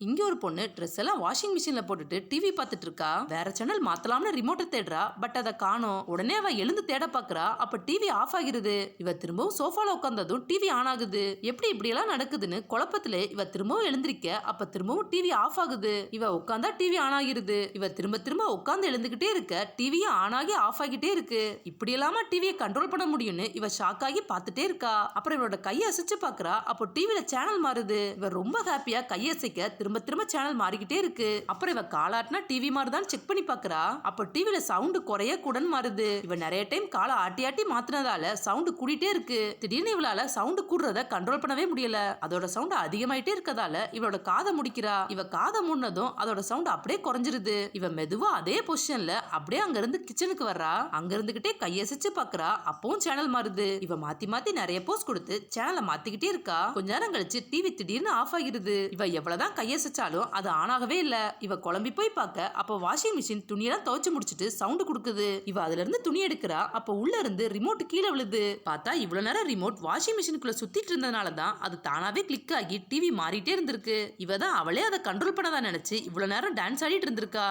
இங்கே ஒரு பொண்ணு ட்ரெஸ் எல்லாம் வாஷிங் மிஷினில் போட்டுட்டு டிவி பார்த்துட்டு இருக்கா வேற சேனல் மாத்தலாம்னு ரிமோட்டை தேடுறா. பட் அதை காணோம். உடனே அவ எழுந்து தேட பாக்குறா அப்ப டிவி ஆஃப் ஆகிருது. இவ திரும்பவும் சோஃபால உட்காந்ததும் டிவி ஆன் ஆகுது. எப்படி இப்படி எல்லாம் நடக்குதுன்னு குழப்பத்துல இவ திரும்பவும் எழுந்திருக்க. அப்ப திரும்பவும் டிவி ஆஃப் ஆகுது. இவ உட்காந்தா டிவி ஆன் ஆகிருது. இவ திரும்ப திரும்ப உட்காந்து எழுந்துகிட்டே இருக்க. டிவியும் ஆன் ஆகி ஆஃப் ஆகிட்டே இருக்கு. இப்படி இல்லாம டிவியை கண்ட்ரோல் பண்ண முடியும்னு இவ ஷாக் ஆகி பார்த்துட்டே இருக்கா. அப்புறம் இவளோட கையை அசைச்சு பாக்குறா அப்போ டிவியில சேனல் மாறுது. இவ ரொம்ப ஹாப்பியா கையை அசைக்க திரும்ப திரும்ப சேனல் மாறிக்கிட்டே இருக்கு. அப்புறம் இவ காலாட்டினா டிவி மாறுதான்னு செக் பண்ணி பாக்குறா. அப்போ டிவில சவுண்டு குறைய கூடன்னு மாறுது. இவ நிறைய டைம் காலை ஆட்டி ஆட்டி மாத்தினதால சவுண்டு கூடிட்டே இருக்கு. திடீர்னு இவளால சவுண்டு கூடுறத கண்ட்ரோல் பண்ணவே முடியல. அதோட சவுண்டு அதிகமாயிட்டே இருக்கதால இவளோட காதை முடிக்கிறா. இவ காதை முடினதும் அதோட சவுண்ட் அப்படியே குறைஞ்சிருது. இவ மெதுவா அதே பொசிஷன்ல அப்படியே அங்க இருந்து கிச்சனுக்கு வர்றா. அங்க இருந்துகிட்டே கையசிச்சு பாக்குறா. அப்பவும் சேனல் மாறுது. இவ மாத்தி மாத்தி நிறைய போஸ் கொடுத்து சேனலை மாத்திக்கிட்டே இருக்கா. கொஞ்ச நேரம் கழிச்சு டிவி திடீர்னு ஆஃப் ஆகிருது. இவ எவ்வளவுதான் கையசிச்சாலும் அது ஆனாகவே இல்லை. இவ குழம்பி போய் பார்க்க அப்போ வாஷிங் மிஷின் துணியெல்லாம் துவைச்சு முடிச்சிட்டு சவுண்டு கொடுக்குது. இவ அதுல இருந்து துணி எடுக்கிறா அப்போ உள்ள இருந்து ரிமோட் கீழே விழுது. பார்த்தா இவ்வளவு நேரம் ரிமோட் வாஷிங் மிஷினுக்குள்ள சுத்திட்டு இருந்ததுனால தான் அது தானாவே கிளிக் ஆகி டிவி மாறிட்டே இருந்திருக்கு. இவ தான் அவளே அதை கண்ட்ரோல் பண்ணதா நினைச்சு இவ்வளவு நேரம் டான்ஸ் ஆடிட்டு இருந்திருக்கா.